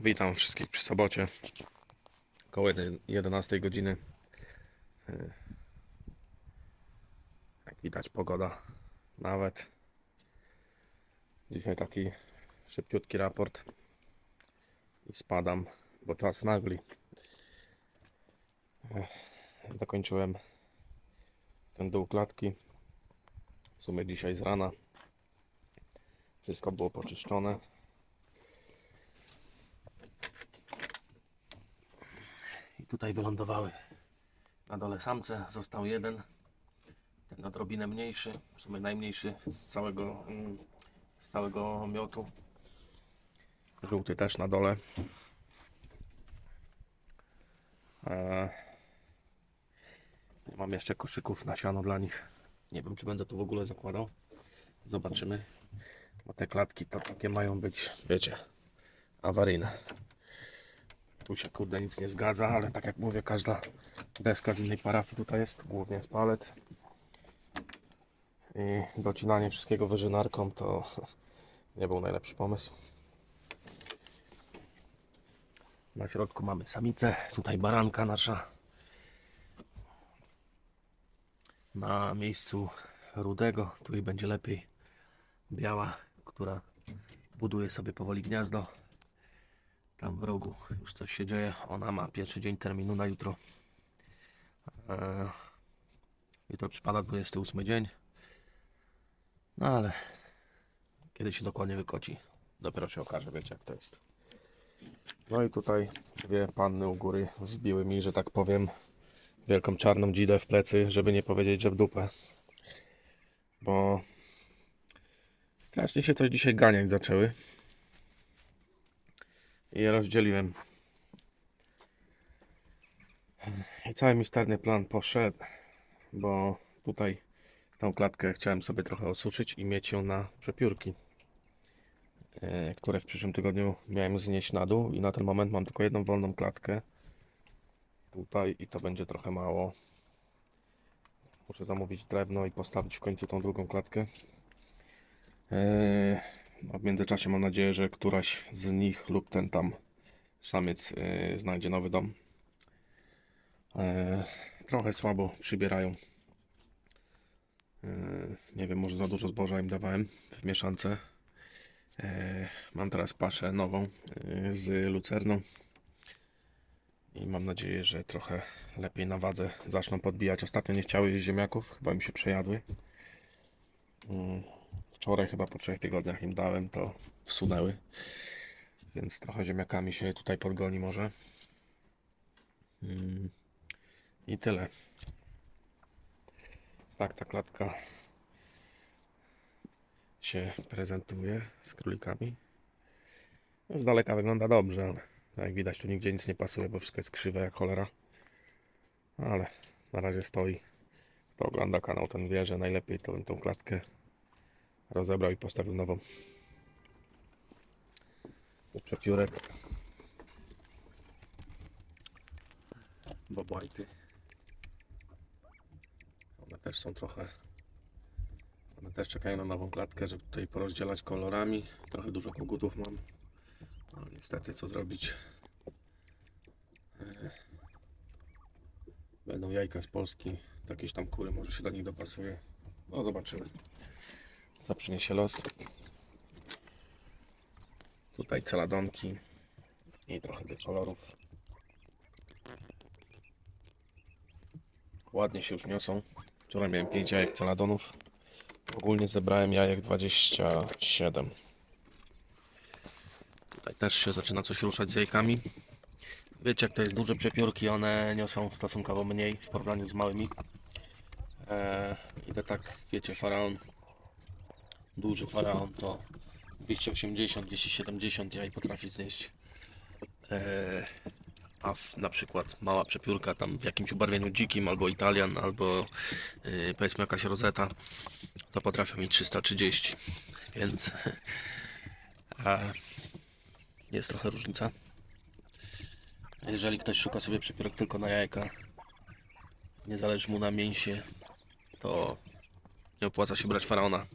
Witam wszystkich przy sobocie. Koło 11 godziny. Yy, Jak widać pogoda nawet. Dzisiaj taki szybciutki raport. I spadam, bo czas nagli. Ech, Dokończyłem ten dół klatki. W sumie dzisiaj z rana. Wszystko było poczyszczone. Tutaj wylądowały na dole samce. Został jeden. Ten odrobinę mniejszy, w sumie najmniejszy z całego, mm, z całego miotu. Żółty też na dole. Eee, mam jeszcze koszyków na siano dla nich. Nie wiem, czy będę tu w ogóle zakładał. Zobaczymy. Bo te klatki to takie mają być, wiecie, awaryjne. Tu się kurde nic nie zgadza, ale tak jak mówię, każda deska z innej parafii tutaj jest, głównie z palet. I docinanie wszystkiego wyżynarką to nie był najlepszy pomysł. Na środku mamy samicę, tutaj baranka nasza. Na miejscu rudego, tutaj będzie lepiej biała, która buduje sobie powoli gniazdo. Tam w rogu już coś się dzieje. Ona ma pierwszy dzień terminu na jutro. Eee, jutro przypada 28 dzień. No ale kiedy się dokładnie wykoci, dopiero się okaże, wiecie jak to jest. No i tutaj dwie panny u góry zbiły mi, że tak powiem, wielką czarną dzidę w plecy, żeby nie powiedzieć, że w dupę. Bo strasznie się coś dzisiaj ganiać zaczęły i je rozdzieliłem. I cały misterny plan poszedł, bo tutaj tą klatkę chciałem sobie trochę osuszyć i mieć ją na przepiórki, e, które w przyszłym tygodniu miałem znieść na dół i na ten moment mam tylko jedną wolną klatkę tutaj i to będzie trochę mało. Muszę zamówić drewno i postawić w końcu tą drugą klatkę. No w międzyczasie mam nadzieję, że któraś z nich lub ten tam samiec e, znajdzie nowy dom. E, trochę słabo przybierają. E, nie wiem, może za dużo zboża im dawałem w mieszance. E, mam teraz paszę nową e, z lucerną. I mam nadzieję, że trochę lepiej na wadze zaczną podbijać. Ostatnio nie chciały jeść ziemniaków, chyba im się przejadły. Mm. Wczoraj chyba po trzech tygodniach im dałem, to wsunęły. Więc trochę ziemniakami się tutaj podgoni może. Mm. I tyle. Tak ta klatka się prezentuje z królikami. Z daleka wygląda dobrze, ale jak widać tu nigdzie nic nie pasuje, bo wszystko jest krzywe jak cholera. Ale na razie stoi. Kto ogląda kanał, ten wie, że najlepiej to tą klatkę rozebrał i postawił nową. U przepiórek. Bob White'y. One też są trochę. One też czekają na nową klatkę, żeby tutaj porozdzielać kolorami. Trochę dużo kogutów mam. No niestety co zrobić. E, Będą jajka z Polski. Jakieś tam kury, może się do nich dopasuje. No zobaczymy co los. Tutaj celadonki i trochę tych kolorów. Ładnie się już niosą. Wczoraj miałem 5 jajek celadonów. Ogólnie zebrałem jajek 27. Tutaj też się zaczyna coś ruszać z jajkami. Wiecie jak to jest duże przepiórki, one niosą stosunkowo mniej w porównaniu z małymi. Eee, idę tak, wiecie, faraon duży faraon to 280-270 jaj potrafi znieść. Eee, a w, na przykład mała przepiórka tam w jakimś ubarwieniu dzikim, albo Italian, albo yy, powiedzmy jakaś rozeta, to potrafią mieć 330. Więc jest trochę różnica. Jeżeli ktoś szuka sobie przepiórek tylko na jajka, nie zależy mu na mięsie, to nie opłaca się brać faraona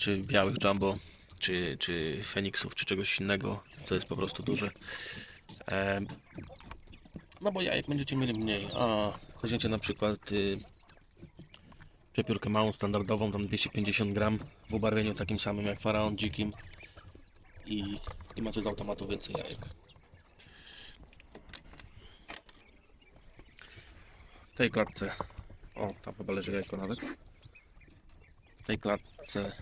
czy białych jumbo czy, czy Feniksów, czy czegoś innego, co jest po prostu duże. E, no bo jajek będziecie mieli mniej, a weźmiecie na przykład y, przepiórkę małą, standardową, tam 250 gram w ubarwieniu takim samym jak faraon dzikim i, i macie z automatu więcej jajek. W tej klatce, o tam chyba leży jajko nawet, w tej klatce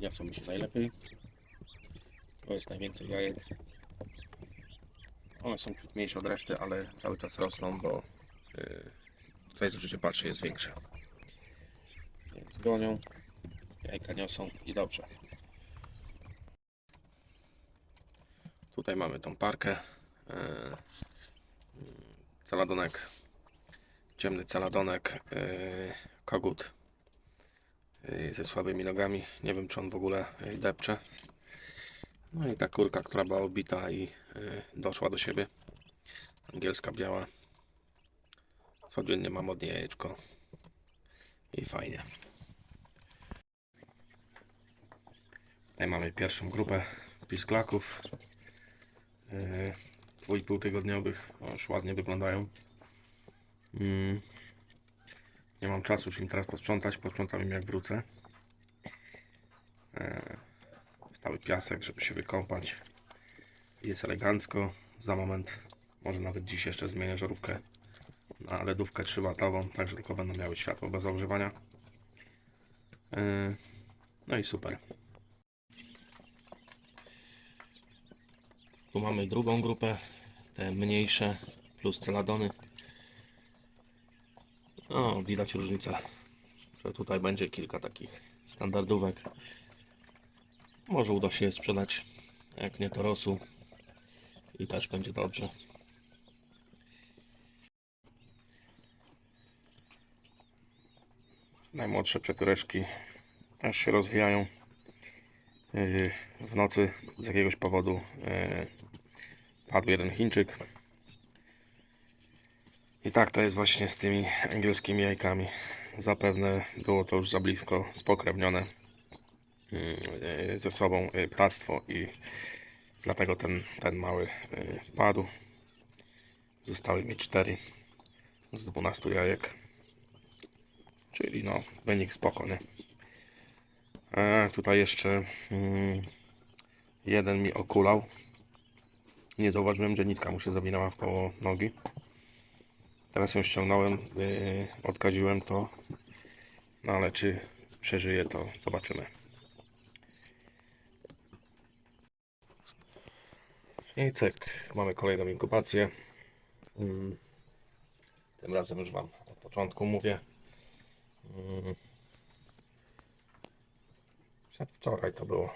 niosą mi się najlepiej. To jest najwięcej jajek. One są ciut mniejsze od reszty, ale cały czas rosną, bo yy, tutaj się patrzy jest większe. Więc gonią, jajka niosą i dobrze. Tutaj mamy tą parkę. Yy, celadonek, ciemny celadonek, yy, kogut ze słabymi nogami. Nie wiem czy on w ogóle yy, depcze. No i ta kurka, która była obita i y, doszła do siebie. Angielska biała. Codziennie mam od niej jajeczko. I fajnie. Tutaj mamy pierwszą grupę pisklaków. Yy, Dwójpół tygodniowych. O, Już ładnie wyglądają. Mm. Nie mam czasu już im teraz posprzątać. Posprzątam im jak wrócę. Stały piasek, żeby się wykąpać. Jest elegancko. Za moment, może nawet dziś jeszcze zmienię żarówkę na LEDówkę 3W, tak że tylko będą miały światło bez ogrzewania. Yy, No i super. Tu mamy drugą grupę, te mniejsze plus celadony. Widać różnicę, że tutaj będzie kilka takich standardówek. Może uda się je sprzedać. Jak nie to rosół. I też będzie dobrze. Najmłodsze przepióreczki też się rozwijają. Yy, W nocy z jakiegoś powodu yy, padł jeden Chińczyk. I tak to jest właśnie z tymi angielskimi jajkami. Zapewne było to już za blisko spokrewnione y, ze sobą y, ptactwo i dlatego ten, ten mały y, padł. Zostały mi 4 z 12 jajek. Czyli no, wynik spoko, nie? A tutaj jeszcze mm, jeden mi okulał. Nie zauważyłem, że nitka mu się zawinęła w koło nogi. Teraz ją ściągnąłem, yy, odkaziłem to. No ale czy przeżyje, to zobaczymy. I cyk, mamy kolejną inkubację. Mm. Tym razem już Wam od początku mówię. Mm. Przedwczoraj to było.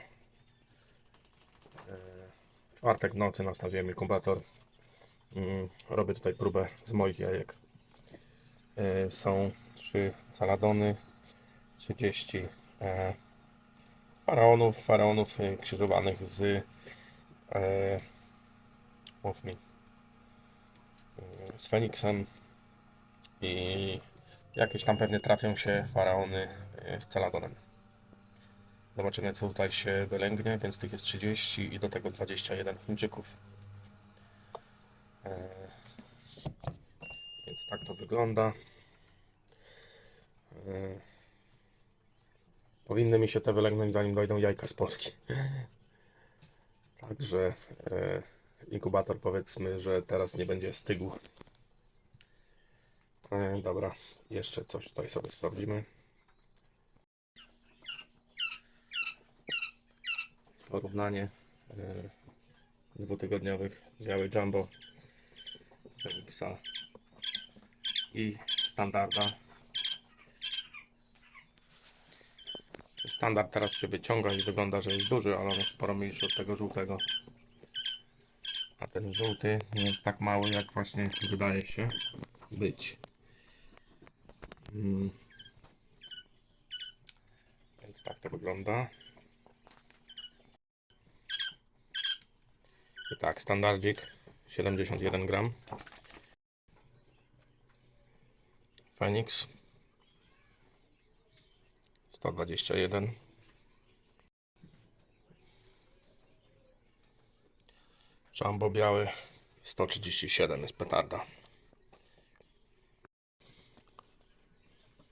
W czwartek w nocy nastawiłem inkubator. Mm, Robię tutaj próbę z moich jajek. E, Są trzy caladony, 30 e, faraonów, faraonów e, krzyżowanych z mów mi z Feniksem i jakieś tam pewnie trafią się faraony z celadonem. Zobaczymy co tutaj się wylęgnie, więc tych jest 30 i do tego 21 Chińczyków. E, Więc tak to wygląda. E, Powinny mi się te wylęgnąć zanim dojdą jajka z Polski. Także e, inkubator powiedzmy, że teraz nie będzie stygł. Dobra, jeszcze coś tutaj sobie sprawdzimy. Porównanie dwutygodniowych biały jumbo I standarda. Standard teraz się wyciąga i wygląda, że jest duży, ale on jest sporo mniejszy od tego żółtego. A ten żółty nie jest tak mały, jak właśnie wydaje się być. Mm. Więc tak to wygląda. I tak, standardzik 71 gram. Phoenix 121. Jumbo biały 137 jest petarda.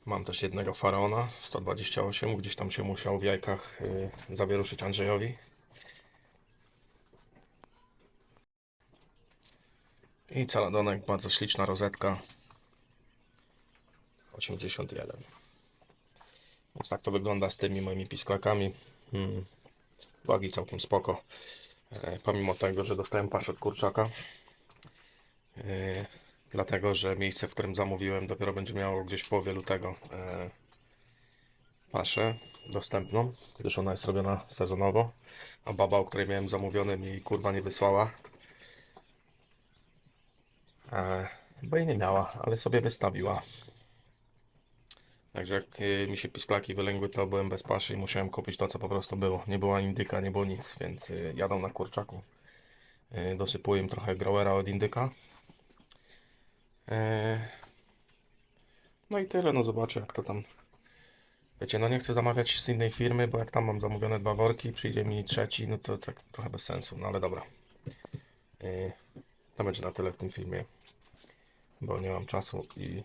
Mam też jednego faraona 128, gdzieś tam się musiał w jajkach y, zawieruszyć Andrzejowi. I caladonek, bardzo śliczna rozetka 81. Więc tak to wygląda z tymi moimi pisklakami. Hmm. Całkiem spoko. E, pomimo tego, że dostałem pasz od kurczaka. E, dlatego, że miejsce, w którym zamówiłem, dopiero będzie miało gdzieś w połowie lutego e, paszę dostępną, gdyż ona jest robiona sezonowo. A baba, o której miałem zamówione, mi kurwa nie wysłała. E, bo jej nie miała, ale sobie wystawiła. Także jak y, mi się pisklaki wylęgły, to byłem bez paszy i musiałem kupić to, co po prostu było. Nie było indyka, nie było nic, więc y, jadą na kurczaku. Y, Dosypuję im trochę growera od indyka. No i tyle, no zobaczę jak to tam. Wiecie, no nie chcę zamawiać z innej firmy, bo jak tam mam zamówione dwa worki, przyjdzie mi trzeci, no to tak trochę bez sensu, no ale dobra. To będzie na tyle w tym filmie, bo nie mam czasu i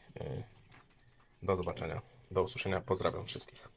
do zobaczenia. Do usłyszenia. Pozdrawiam wszystkich.